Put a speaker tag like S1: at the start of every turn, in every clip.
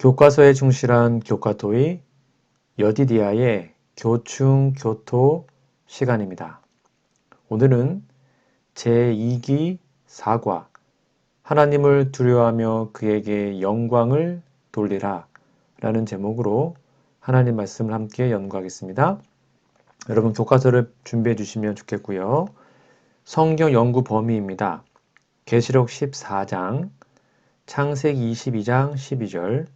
S1: 교과서에 충실한 교과토의 여디디아의 교충 교토 시간입니다. 오늘은 제2기 4과 하나님을 두려워하며 그에게 영광을 돌리라 라는 제목으로 하나님 말씀을 함께 연구하겠습니다. 여러분 교과서를 준비해 주시면 좋겠고요. 성경 연구 범위입니다. 계시록 14장, 창세기 22장 12절,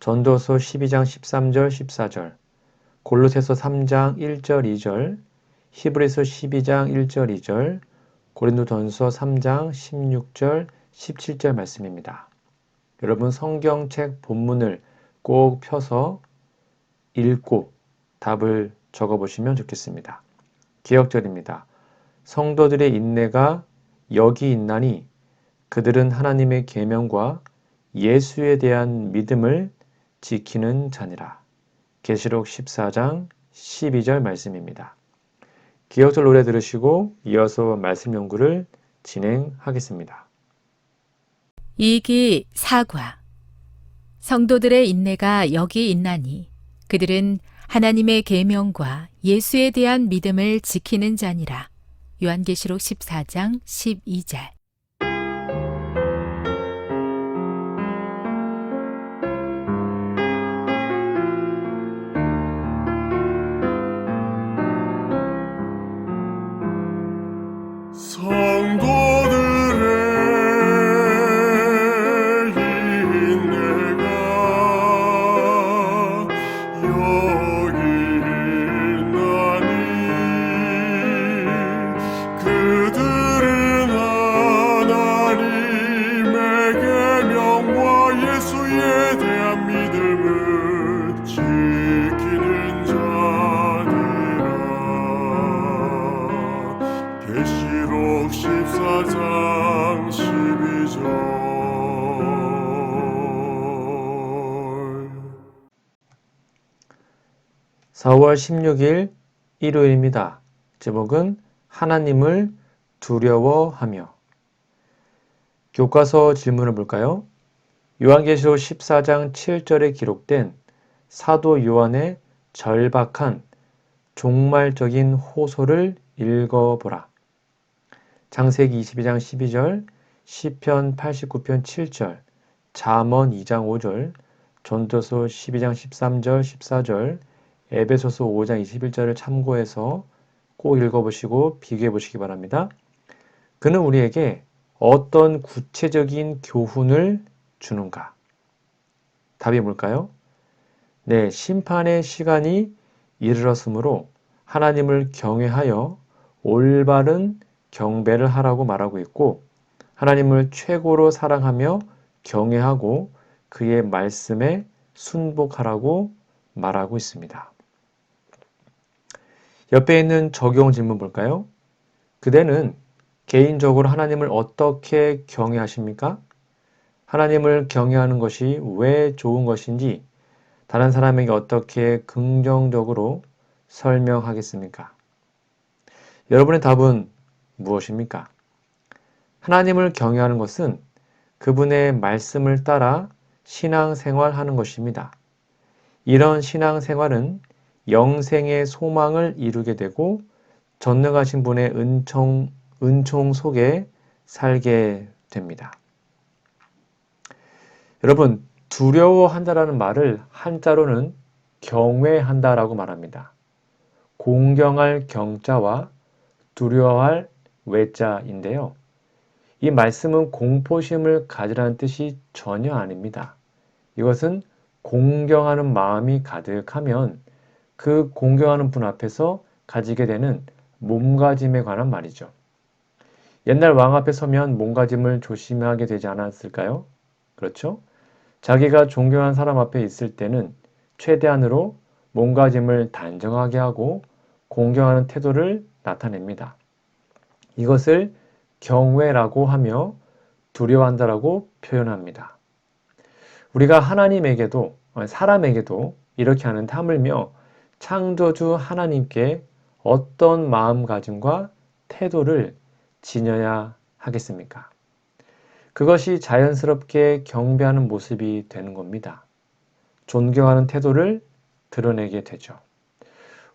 S1: 전도서 12장 13절 14절, 골로새서 3장 1절 2절, 히브리서 12장 1절 2절, 고린도전서 3장 16절 17절 말씀입니다. 여러분 성경책 본문을 꼭 펴서 읽고 답을 적어 보시면 좋겠습니다. 기억절입니다. 성도들의 인내가 여기 있나니 그들은 하나님의 계명과 예수에 대한 믿음을 지키는 자니라. 계시록 14장 12절 말씀입니다. 기억절 노래 들으시고 이어서 말씀 연구를 진행하겠습니다.
S2: 2기 사과 성도들의 인내가 여기 있나니 그들은 하나님의 계명과 예수에 대한 믿음을 지키는 자니라. 요한계시록 14장 12절
S1: 4월 16일 일요일입니다. 제목은 하나님을 두려워하며 교과서 질문을 볼까요? 요한계시록 14장 7절에 기록된 사도 요한의 절박한 종말적인 호소를 읽어보라. 장세기 22장 12절, 시편 89편 7절, 잠언 2장 5절, 전도서 12장 13절 14절, 에베소서 5장 21절을 참고해서 꼭 읽어보시고 비교해 보시기 바랍니다. 그는 우리에게 어떤 구체적인 교훈을 주는가? 답이 뭘까요? 네, 심판의 시간이 이르렀으므로 하나님을 경외하여 올바른 경배를 하라고 말하고 있고 하나님을 최고로 사랑하며 경외하고 그의 말씀에 순복하라고 말하고 있습니다. 옆에 있는 적용 질문 볼까요? 그대는 개인적으로 하나님을 어떻게 경외하십니까? 하나님을 경외하는 것이 왜 좋은 것인지 다른 사람에게 어떻게 긍정적으로 설명하겠습니까? 여러분의 답은 무엇입니까? 하나님을 경외하는 것은 그분의 말씀을 따라 신앙생활 하는 것입니다. 이런 신앙생활은 영생의 소망을 이루게 되고 전능하신 분의 은총, 은총 속에 살게 됩니다. 여러분, 두려워한다라는 말을 한자로는 경외한다라고 말합니다. 공경할 경자와 두려워할 외자인데요. 이 말씀은 공포심을 가지라는 뜻이 전혀 아닙니다. 이것은 공경하는 마음이 가득하면 그 공경하는 분 앞에서 가지게 되는 몸가짐에 관한 말이죠. 옛날 왕 앞에 서면 몸가짐을 조심하게 되지 않았을까요? 그렇죠? 자기가 존경한 사람 앞에 있을 때는 최대한으로 몸가짐을 단정하게 하고 공경하는 태도를 나타냅니다. 이것을 경외라고 하며 두려워한다라고 표현합니다. 우리가 하나님에게도 사람에게도 이렇게 하는 탐을며 창조주 하나님께 어떤 마음가짐과 태도를 지녀야 하겠습니까? 그것이 자연스럽게 경배하는 모습이 되는 겁니다. 존경하는 태도를 드러내게 되죠.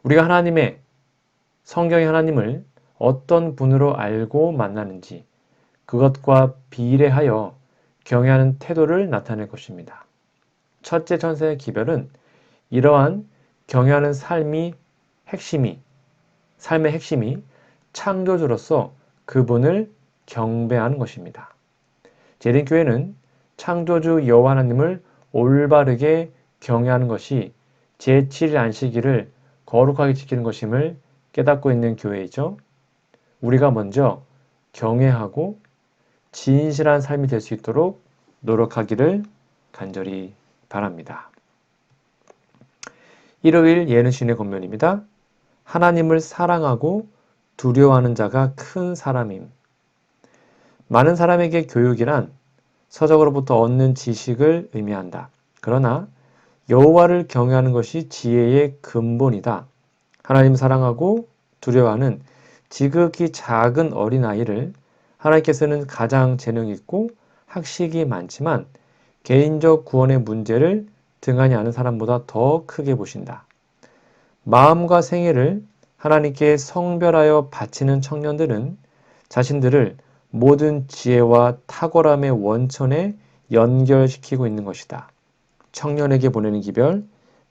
S1: 우리가 하나님의 성경의 하나님을 어떤 분으로 알고 만나는지 그것과 비례하여 경외하는 태도를 나타낼 것입니다. 첫째 천사의 기별은 이러한 경외하는 삶이 핵심이 삶의 핵심이 창조주로서 그분을 경배하는 것입니다. 재림교회는 창조주 여호와 하나님을 올바르게 경외하는 것이 제7일 안식일을 거룩하게 지키는 것임을 깨닫고 있는 교회이죠. 우리가 먼저 경외하고 진실한 삶이 될 수 있도록 노력하기를 간절히 바랍니다. 일요일 예능신의 권면입니다. 하나님을 사랑하고 두려워하는 자가 큰 사람임. 많은 사람에게 교육이란 서적으로부터 얻는 지식을 의미한다. 그러나 여호와를 경외하는 것이 지혜의 근본이다. 하나님 사랑하고 두려워하는 지극히 작은 어린아이를 하나님께서는 가장 재능 있고 학식이 많지만 개인적 구원의 문제를 등한히 아는 사람보다 더 크게 보신다. 마음과 생애를 하나님께 성별하여 바치는 청년들은 자신들을 모든 지혜와 탁월함의 원천에 연결시키고 있는 것이다. 청년에게 보내는 기별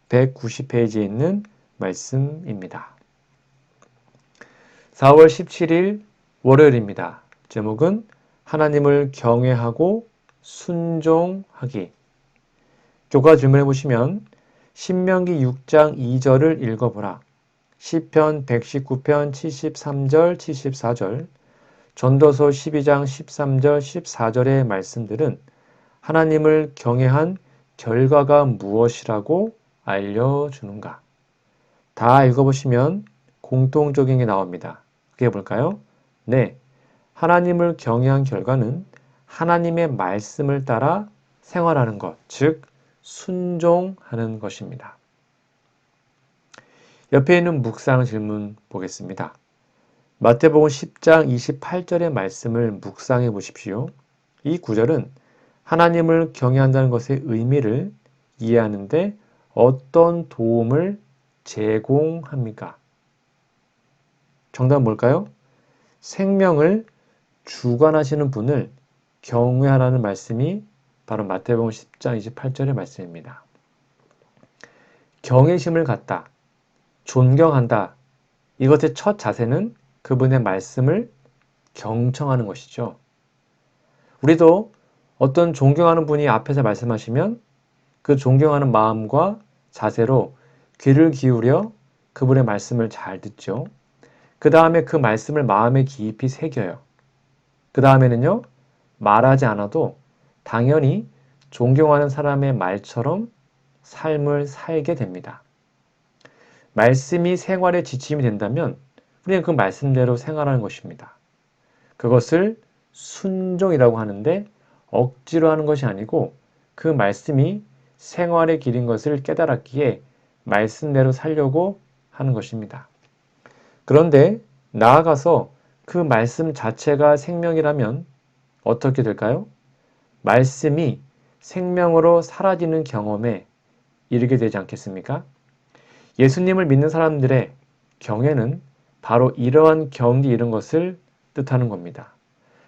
S1: 190페이지에 있는 말씀입니다. 4월 17일 월요일입니다. 제목은 하나님을 경외하고 순종하기. 교과 질문해 보시면 신명기 6장 2절을 읽어보라. 시편 119편 73절 74절 전도서 12장 13절 14절의 말씀들은 하나님을 경외한 결과가 무엇이라고 알려주는가? 다 읽어보시면 공통적인 게 나옵니다. 그게 뭘까요? 네. 하나님을 경외한 결과는 하나님의 말씀을 따라 생활하는 것, 즉, 순종하는 것입니다. 옆에 있는 묵상 질문 보겠습니다. 마태복음 10장 28절의 말씀을 묵상해 보십시오. 이 구절은 하나님을 경외한다는 것의 의미를 이해하는데 어떤 도움을 제공합니까? 정답은 뭘까요? 생명을 주관하시는 분을 경외하라는 말씀이 바로 마태복음 10장 28절의 말씀입니다. 경외심을 갖다, 존경한다. 이것의 첫 자세는 그분의 말씀을 경청하는 것이죠. 우리도 어떤 존경하는 분이 앞에서 말씀하시면 그 존경하는 마음과 자세로 귀를 기울여 그분의 말씀을 잘 듣죠. 그 다음에 그 말씀을 마음에 깊이 새겨요. 그 다음에는요, 말하지 않아도 당연히 존경하는 사람의 말처럼 삶을 살게 됩니다. 말씀이 생활의 지침이 된다면 우리는 그 말씀대로 생활하는 것입니다. 그것을 순종이라고 하는데 억지로 하는 것이 아니고 그 말씀이 생활의 길인 것을 깨달았기에 말씀대로 살려고 하는 것입니다. 그런데 나아가서 그 말씀 자체가 생명이라면 어떻게 될까요? 말씀이 생명으로 사라지는 경험에 이르게 되지 않겠습니까? 예수님을 믿는 사람들의 경외는 바로 이러한 경기 이런 것을 뜻하는 겁니다.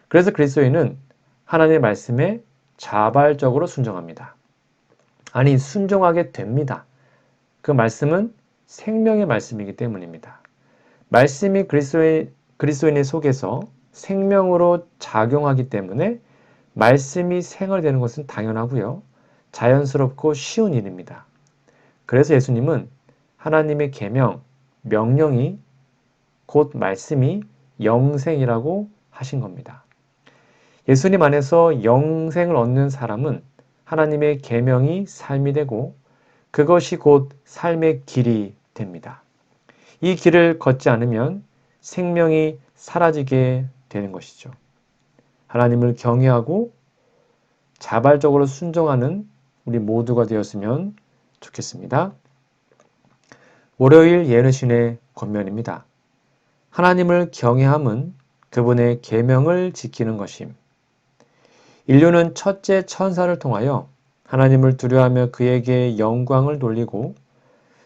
S1: 그래서 그리스도인은 하나님의 말씀에 자발적으로 순종합니다. 아니, 순종하게 됩니다. 그 말씀은 생명의 말씀이기 때문입니다. 말씀이 그리스도인, 그리스도인의 속에서 생명으로 작용하기 때문에 말씀이 생활되는 것은 당연하고요. 자연스럽고 쉬운 일입니다. 그래서 예수님은 하나님의 계명, 명령이 곧 말씀이 영생이라고 하신 겁니다. 예수님 안에서 영생을 얻는 사람은 하나님의 계명이 삶이 되고 그것이 곧 삶의 길이 됩니다. 이 길을 걷지 않으면 생명이 사라지게 되는 것이죠. 하나님을 경외하고 자발적으로 순종하는 우리 모두가 되었으면 좋겠습니다. 월요일 예르신의 권면입니다. 하나님을 경외함은 그분의 계명을 지키는 것임. 인류는 첫째 천사를 통하여 하나님을 두려워하며 그에게 영광을 돌리고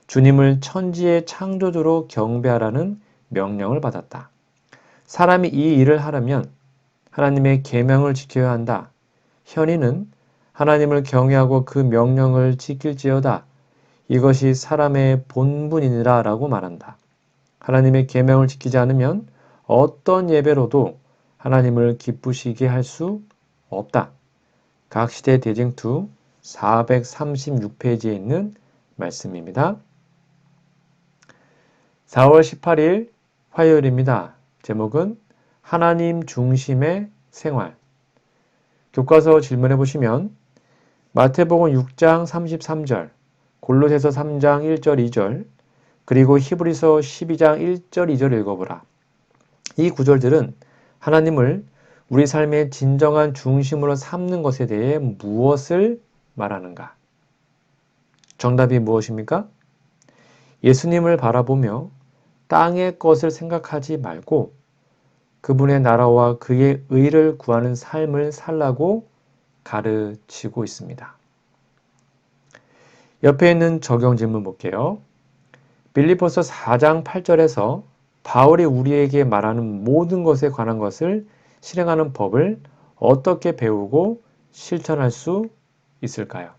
S1: 주님을 천지의 창조주로 경배하라는 명령을 받았다. 사람이 이 일을 하려면 하나님의 계명을 지켜야 한다. 현이는 하나님을 경외하고 그 명령을 지킬지어다. 이것이 사람의 본분이니라 라고 말한다. 하나님의 계명을 지키지 않으면 어떤 예배로도 하나님을 기쁘시게 할 수 없다. 각 시대 대쟁투 436페이지에 있는 말씀입니다. 4월 18일 화요일입니다. 제목은 하나님 중심의 생활. 교과서 질문해 보시면 마태복음 6장 33절, 골로새서 3장 1절 2절, 그리고 히브리서 12장 1절 2절 읽어보라. 이 구절들은 하나님을 우리 삶의 진정한 중심으로 삼는 것에 대해 무엇을 말하는가? 정답이 무엇입니까? 예수님을 바라보며 땅의 것을 생각하지 말고 그분의 나라와 그의 의를 구하는 삶을 살라고 가르치고 있습니다. 옆에 있는 적용 질문 볼게요. 빌리포스 4장 8절에서 바울이 우리에게 말하는 모든 것에 관한 것을 실행하는 법을 어떻게 배우고 실천할 수 있을까요?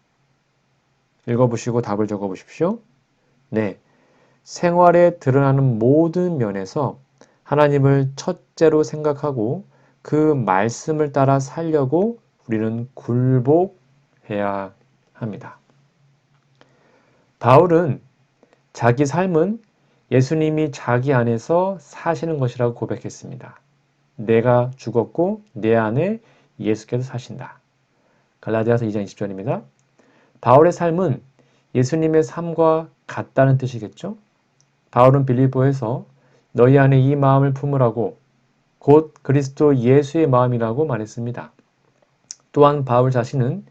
S1: 읽어보시고 답을 적어 보십시오. 네. 생활에 드러나는 모든 면에서 하나님을 첫째로 생각하고 그 말씀을 따라 살려고 우리는 굴복해야 합니다. 바울은 자기 삶은 예수님이 자기 안에서 사시는 것이라고 고백했습니다. 내가 죽었고 내 안에 예수께서 사신다. 갈라디아서 2장 20절입니다. 바울의 삶은 예수님의 삶과 같다는 뜻이겠죠? 바울은 빌립보에서 너희 안에 이 마음을 품으라고 곧 그리스도 예수의 마음이라고 말했습니다. 또한 바울 자신은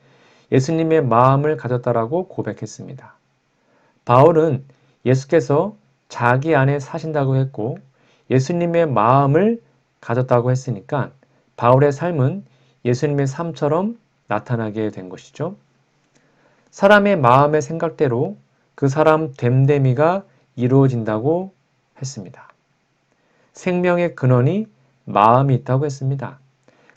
S1: 예수님의 마음을 가졌다라고 고백했습니다. 바울은 예수께서 자기 안에 사신다고 했고 예수님의 마음을 가졌다고 했으니까 바울의 삶은 예수님의 삶처럼 나타나게 된 것이죠. 사람의 마음의 생각대로 그 사람 됨됨이가 이루어진다고 했습니다. 생명의 근원이 마음이 있다고 했습니다.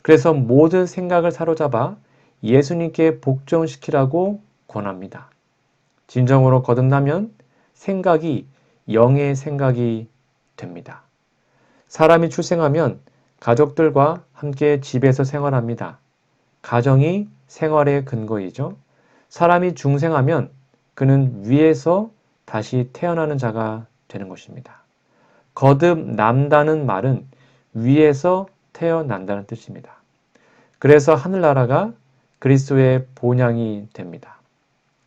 S1: 그래서 모든 생각을 사로잡아 예수님께 복종시키라고 권합니다. 진정으로 거듭나면 생각이 영의 생각이 됩니다. 사람이 출생하면 가족들과 함께 집에서 생활합니다. 가정이 생활의 근거이죠. 사람이 중생하면 그는 위에서 다시 태어나는 자가 되는 것입니다. 거듭남다는 말은 위에서 태어난다는 뜻입니다. 그래서 하늘나라가 그리스도의 본향이 됩니다.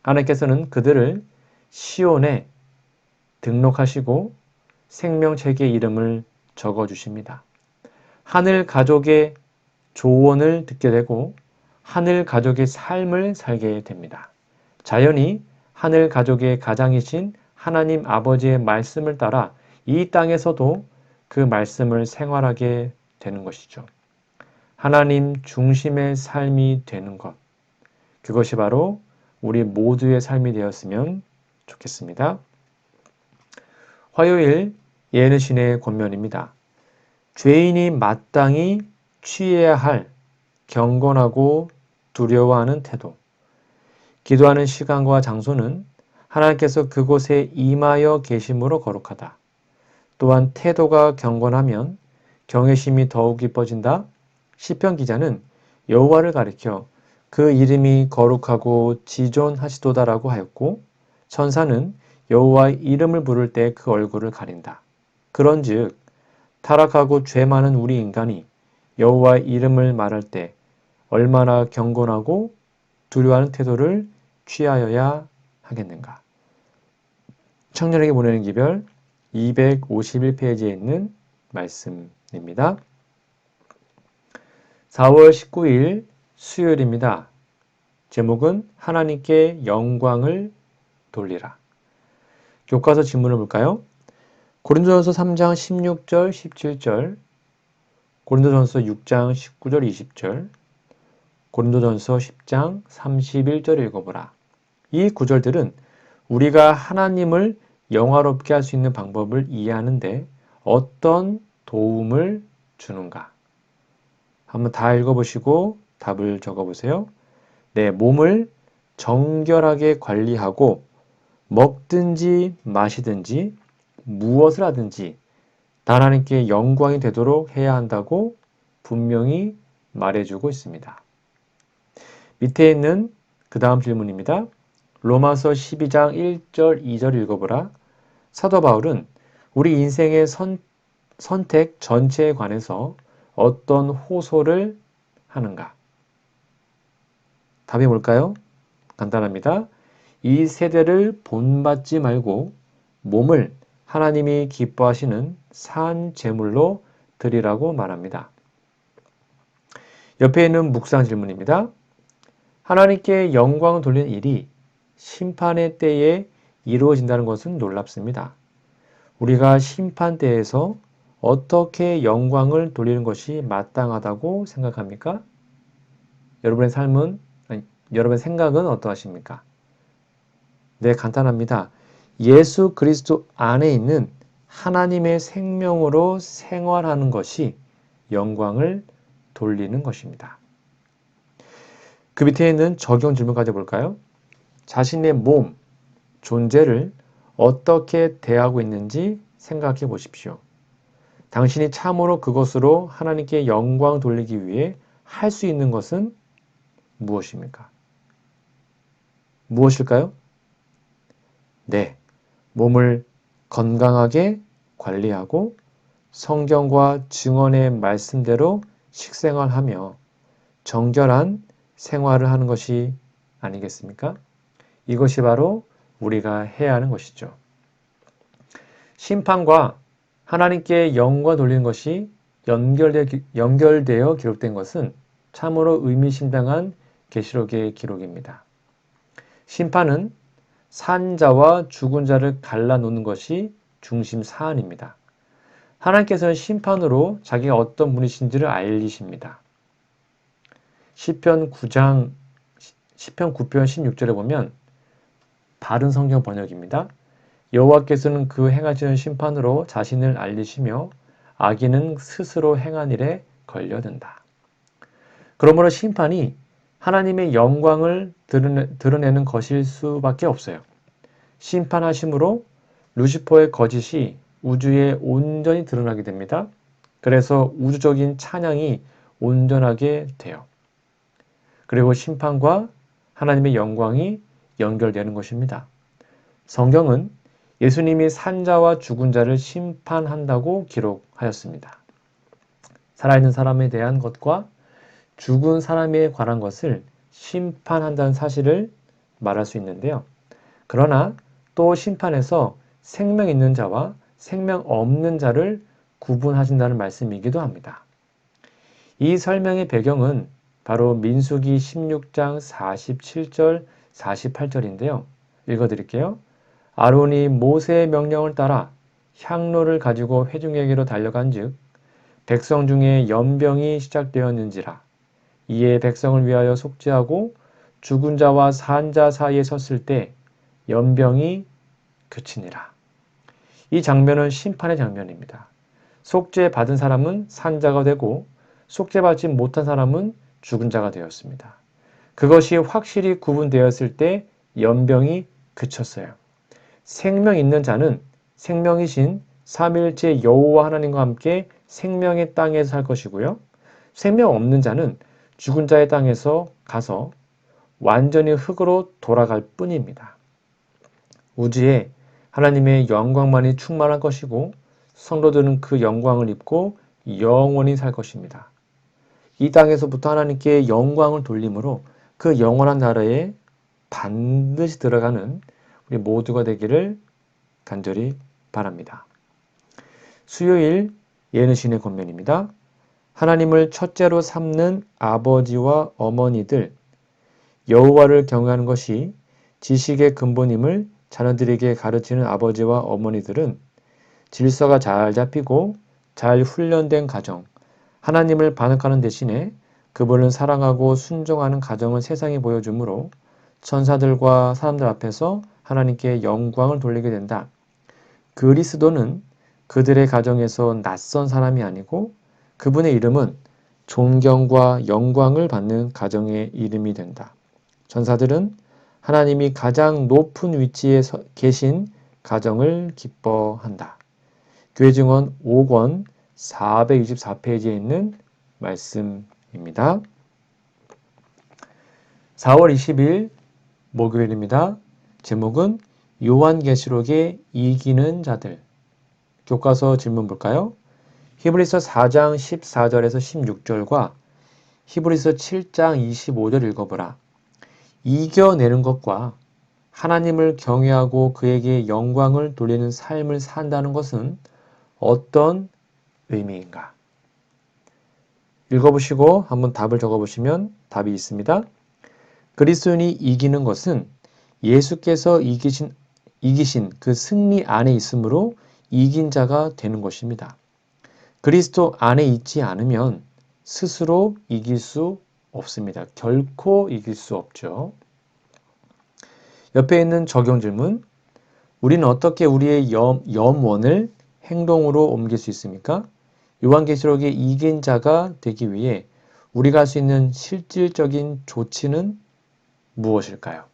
S1: 하나님께서는 그들을 시온에 등록하시고 생명책의 이름을 적어 주십니다. 하늘 가족의 조언을 듣게 되고 하늘 가족의 삶을 살게 됩니다. 자연히 하늘 가족의 가장이신 하나님 아버지의 말씀을 따라 이 땅에서도 그 말씀을 생활하게 되는 것이죠. 하나님 중심의 삶이 되는 것. 그것이 바로 우리 모두의 삶이 되었으면 좋겠습니다. 화요일 예는신의 권면입니다. 죄인이 마땅히 취해야 할 경건하고 두려워하는 태도. 기도하는 시간과 장소는 하나님께서 그곳에 임하여 계심으로 거룩하다. 또한 태도가 경건하면 경외심이 더욱 깊어진다. 시편 기자는 여호와를 가리켜 그 이름이 거룩하고 지존하시도다라고 하였고 천사는 여호와의 이름을 부를 때 그 얼굴을 가린다. 그런즉 타락하고 죄 많은 우리 인간이 여호와의 이름을 말할 때 얼마나 경건하고 두려워하는 태도를 취하여야 하겠는가. 청년에게 보내는 기별 251페이지에 있는 말씀입니다. 4월 19일 수요일입니다. 제목은 하나님께 영광을 돌리라. 교과서 질문을 볼까요? 고린도전서 3장 16절 17절 고린도전서 6장 19절 20절 고린도전서 10장 31절 읽어보라. 이 구절들은 우리가 하나님을 영화롭게 할 수 있는 방법을 이해하는데 어떤 도움을 주는가? 한번 다 읽어보시고 답을 적어보세요. 네, 몸을 정결하게 관리하고 먹든지 마시든지 무엇을 하든지 다 하나님께 영광이 되도록 해야 한다고 분명히 말해주고 있습니다. 밑에 있는 그 다음 질문입니다. 로마서 12장 1절, 2절 읽어보라. 사도 바울은 우리 인생의 선, 선택 전체에 관해서 어떤 호소를 하는가? 답이 뭘까요? 간단합니다. 이 세대를 본받지 말고 몸을 하나님이 기뻐하시는 산 제물로 드리라고 말합니다. 옆에 있는 묵상 질문입니다. 하나님께 영광 돌리는 일이 심판의 때에 이루어진다는 것은 놀랍습니다. 우리가 심판 때에서 어떻게 영광을 돌리는 것이 마땅하다고 생각합니까? 여러분의 삶은, 아니, 여러분의 생각은 어떠하십니까? 네, 간단합니다. 예수 그리스도 안에 있는 하나님의 생명으로 생활하는 것이 영광을 돌리는 것입니다. 그 밑에 있는 적용 질문 가져볼까요? 자신의 몸, 존재를 어떻게 대하고 있는지 생각해 보십시오. 당신이 참으로 그것으로 하나님께 영광 돌리기 위해 할 수 있는 것은 무엇입니까? 무엇일까요? 네, 몸을 건강하게 관리하고 성경과 증언의 말씀대로 식생활하며 정결한 생활을 하는 것이 아니겠습니까? 이것이 바로 우리가 해야 하는 것이죠. 심판과 하나님께 영광 돌리는 것이 연결되, 연결되어 기록된 것은 참으로 의미심장한 계시록의 기록입니다. 심판은 산자와 죽은 자를 갈라놓는 것이 중심 사안입니다. 하나님께서는 심판으로 자기가 어떤 분이신지를 알리십니다. 시편 9장 시편 9편 16절에 보면 바른 성경 번역입니다. 여호와께서는 그 행하시는 심판으로 자신을 알리시며 악인은 스스로 행한 일에 걸려든다. 그러므로 심판이 하나님의 영광을 드러내는 것일 수밖에 없어요. 심판하심으로 루시퍼의 거짓이 우주에 온전히 드러나게 됩니다. 그래서 우주적인 찬양이 온전하게 돼요. 그리고 심판과 하나님의 영광이 연결되는 것입니다. 성경은 예수님이 산자와 죽은 자를 심판한다고 기록하였습니다. 살아있는 사람에 대한 것과 죽은 사람에 관한 것을 심판한다는 사실을 말할 수 있는데요. 그러나 또 심판에서 생명 있는 자와 생명 없는 자를 구분하신다는 말씀이기도 합니다. 이 설명의 배경은 바로 민수기 16장 47절, 48절인데요. 읽어드릴게요. 아론이 모세의 명령을 따라 향로를 가지고 회중에게로 달려간 즉, 백성 중에 연병이 시작되었는지라. 이에 백성을 위하여 속죄하고 죽은 자와 산 자 사이에 섰을 때 연병이 그치니라. 이 장면은 심판의 장면입니다. 속죄 받은 사람은 산자가 되고 속죄받지 못한 사람은 죽은 자가 되었습니다. 그것이 확실히 구분되었을 때 연병이 그쳤어요. 생명 있는 자는 생명이신 삼일째 여호와 하나님과 함께 생명의 땅에서 살 것이고요. 생명 없는 자는 죽은 자의 땅에서 가서 완전히 흙으로 돌아갈 뿐입니다. 우주에 하나님의 영광만이 충만할 것이고 성도들은 그 영광을 입고 영원히 살 것입니다. 이 땅에서부터 하나님께 영광을 돌림으로 그 영원한 나라에 반드시 들어가는 우리 모두가 되기를 간절히 바랍니다. 수요일 예능신의 권면입니다. 하나님을 첫째로 삼는 아버지와 어머니들 여호와를 경외하는 것이 지식의 근본임을 자녀들에게 가르치는 아버지와 어머니들은 질서가 잘 잡히고 잘 훈련된 가정, 하나님을 반응하는 대신에 그분을 사랑하고 순종하는 가정을 세상에 보여주므로 천사들과 사람들 앞에서 하나님께 영광을 돌리게 된다. 그리스도는 그들의 가정에서 낯선 사람이 아니고 그분의 이름은 존경과 영광을 받는 가정의 이름이 된다. 천사들은 하나님이 가장 높은 위치에 서- 계신 가정을 기뻐한다. 교회 증언 5권 424페이지에 있는 말씀 입니다. 4월 20일 목요일입니다. 제목은 요한계시록에 이기는 자들. 교과서 질문 볼까요? 히브리서 4장 14절에서 16절과 히브리서 7장 25절 읽어보라. 이겨내는 것과 하나님을 경외하고 그에게 영광을 돌리는 삶을 산다는 것은 어떤 의미인가? 읽어보시고 한번 답을 적어보시면 답이 있습니다. 그리스도인이 이기는 것은 예수께서 이기신, 이기신 그 승리 안에 있으므로 이긴 자가 되는 것입니다. 그리스도 안에 있지 않으면 스스로 이길 수 없습니다. 결코 이길 수 없죠. 옆에 있는 적용 질문. 우리는 어떻게 우리의 염, 염원을 행동으로 옮길 수 있습니까? 요한계시록의 이긴 자가 되기 위해 우리가 할 수 있는 실질적인 조치는 무엇일까요?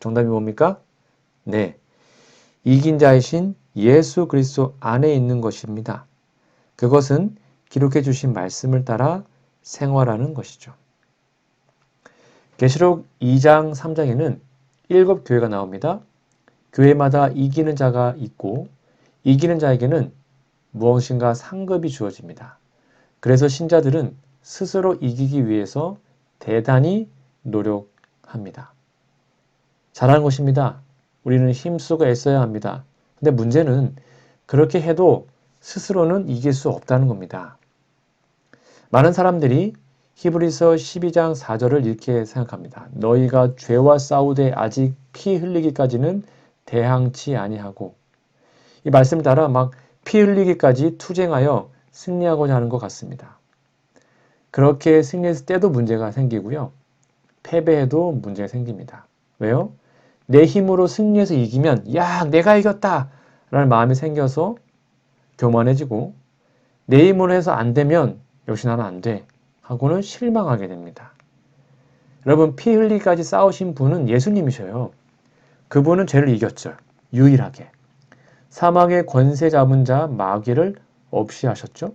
S1: 정답이 뭡니까? 네. 이긴 자이신 예수 그리스도 안에 있는 것입니다. 그것은 기록해 주신 말씀을 따라 생활하는 것이죠. 계시록 2장 3장에는 일곱 교회가 나옵니다. 교회마다 이기는 자가 있고 이기는 자에게는 무엇인가 상급이 주어집니다. 그래서 신자들은 스스로 이기기 위해서 대단히 노력합니다. 잘하는 것입니다. 우리는 힘쓰고 애써야 합니다. 근데 문제는 그렇게 해도 스스로는 이길 수 없다는 겁니다. 많은 사람들이 히브리서 12장 4절을 이렇게 생각합니다. 너희가 죄와 싸우되 아직 피 흘리기까지는 대항치 아니하고 이 말씀을 따라 막 피 흘리기까지 투쟁하여 승리하고자 하는 것 같습니다. 그렇게 승리했을 때도 문제가 생기고요. 패배해도 문제가 생깁니다. 왜요? 내 힘으로 승리해서 이기면 야 내가 이겼다 라는 마음이 생겨서 교만해지고 내 힘으로 해서 안 되면 역시 나는 안 돼 하고는 실망하게 됩니다. 여러분 피 흘리기까지 싸우신 분은 예수님이셔요. 그분은 죄를 이겼죠. 유일하게. 사망의 권세 잡은 자 마귀를 없이 하셨죠.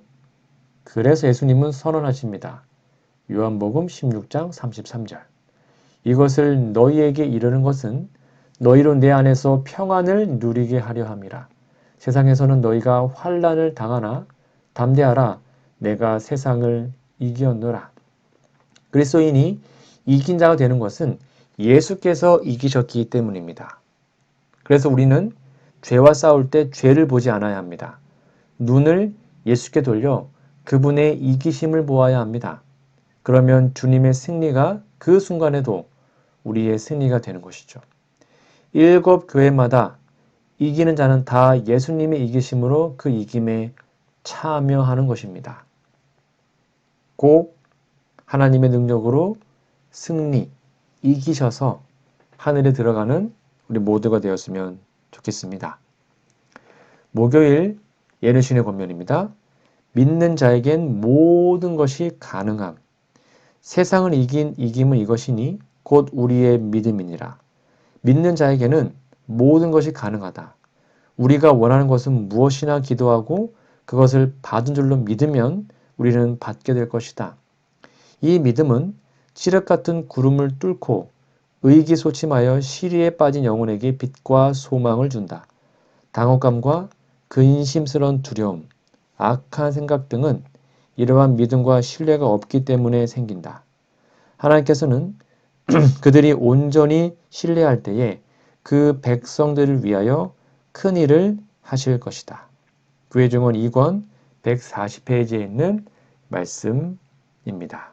S1: 그래서 예수님은 선언하십니다. 요한복음 16장 33절. 이것을 너희에게 이르는 것은 너희로 내 안에서 평안을 누리게 하려 함이라. 세상에서는 너희가 환란을 당하나 담대하라. 내가 세상을 이기었노라. 그리스도인이 이긴 자가 되는 것은 예수께서 이기셨기 때문입니다. 그래서 우리는 죄와 싸울 때 죄를 보지 않아야 합니다. 눈을 예수께 돌려 그분의 이기심을 보아야 합니다. 그러면 주님의 승리가 그 순간에도 우리의 승리가 되는 것이죠. 일곱 교회마다 이기는 자는 다 예수님의 이기심으로 그 이김에 참여하는 것입니다. 꼭 하나님의 능력으로 승리, 이기셔서 하늘에 들어가는 우리 모두가 되었으면 좋겠습니다. 목요일 예능신의 권면입니다. 믿는 자에겐 모든 것이 가능함. 세상을 이긴 이김은 이것이니 곧 우리의 믿음이니라. 믿는 자에게는 모든 것이 가능하다. 우리가 원하는 것은 무엇이나 기도하고 그것을 받은 줄로 믿으면 우리는 받게 될 것이다. 이 믿음은 칠흑 같은 구름을 뚫고 의기소침하여 시리에 빠진 영혼에게 빛과 소망을 준다. 당혹감과 근심스러운 두려움, 악한 생각 등은 이러한 믿음과 신뢰가 없기 때문에 생긴다. 하나님께서는 그들이 온전히 신뢰할 때에 그 백성들을 위하여 큰 일을 하실 것이다. 교회 증언 2권 140페이지에 있는 말씀입니다.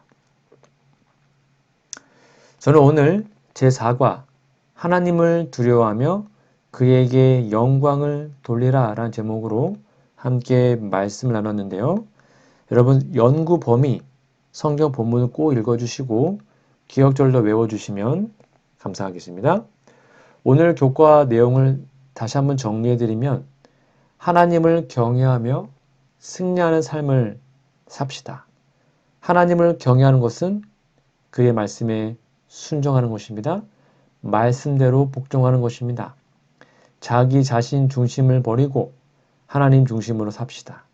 S1: 저는 오늘 제4과 하나님을 두려워하며 그에게 영광을 돌리라 라는 제목으로 함께 말씀을 나눴는데요. 여러분 연구 범위 성경 본문을 꼭 읽어주시고 기억절로 외워주시면 감사하겠습니다. 오늘 교과 내용을 다시 한번 정리해드리면 하나님을 경외하며 승리하는 삶을 삽시다. 하나님을 경외하는 것은 그의 말씀에 순종하는 것입니다. 말씀대로 복종하는 것입니다. 자기 자신 중심을 버리고 하나님 중심으로 삽시다.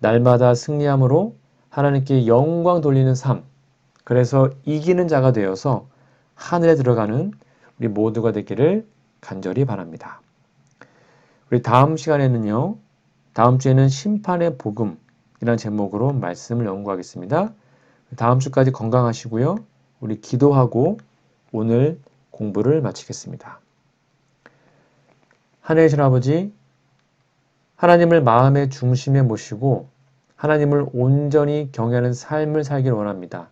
S1: 날마다 승리함으로 하나님께 영광 돌리는 삶. 그래서 이기는 자가 되어서 하늘에 들어가는 우리 모두가 되기를 간절히 바랍니다. 우리 다음 시간에는요. 다음 주에는 심판의 복음이라는 제목으로 말씀을 연구하겠습니다. 다음 주까지 건강하시고요. 우리 기도하고 오늘 공부를 마치겠습니다. 하늘이신 아버지, 하나님을 마음의 중심에 모시고 하나님을 온전히 경외하는 삶을 살길 원합니다.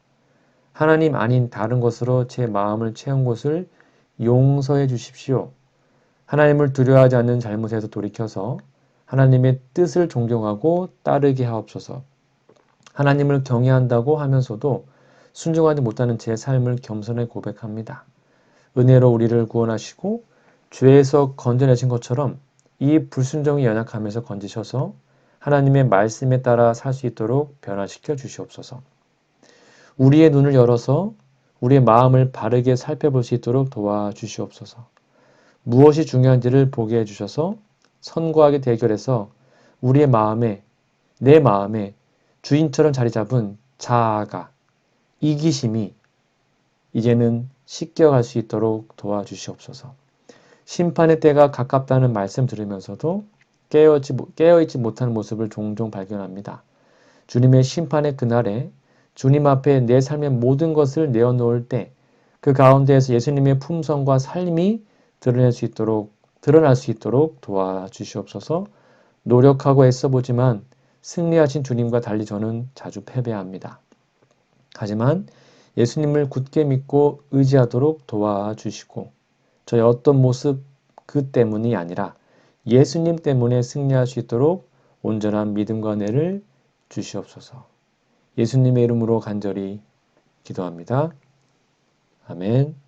S1: 하나님 아닌 다른 것으로 제 마음을 채운 것을 용서해 주십시오. 하나님을 두려워하지 않는 잘못에서 돌이켜서 하나님의 뜻을 존경하고 따르게 하옵소서. 하나님을 경외한다고 하면서도 순종하지 못하는 제 삶을 겸손히 고백합니다. 은혜로 우리를 구원하시고 죄에서 건져내신 것처럼 이 불순종이 연약하면서 건지셔서 하나님의 말씀에 따라 살 수 있도록 변화시켜 주시옵소서. 우리의 눈을 열어서 우리의 마음을 바르게 살펴볼 수 있도록 도와주시옵소서. 무엇이 중요한지를 보게 해주셔서 선과하게 대결해서 우리의 마음에, 내 마음에 주인처럼 자리 잡은 자아가, 이기심이 이제는 씻겨갈 수 있도록 도와주시옵소서. 심판의 때가 가깝다는 말씀 들으면서도 깨어있지, 깨어있지 못하는 모습을 종종 발견합니다. 주님의 심판의 그날에 주님 앞에 내 삶의 모든 것을 내어놓을 때 그 가운데에서 예수님의 품성과 삶이 드러낼 수 있도록 드러날 수 있도록 도와주시옵소서. 노력하고 애써보지만 승리하신 주님과 달리 저는 자주 패배합니다. 하지만 예수님을 굳게 믿고 의지하도록 도와주시고 저의 어떤 모습 그 때문이 아니라 예수님 때문에 승리할 수 있도록 온전한 믿음과 은혜를 주시옵소서. 예수님의 이름으로 간절히 기도합니다. 아멘.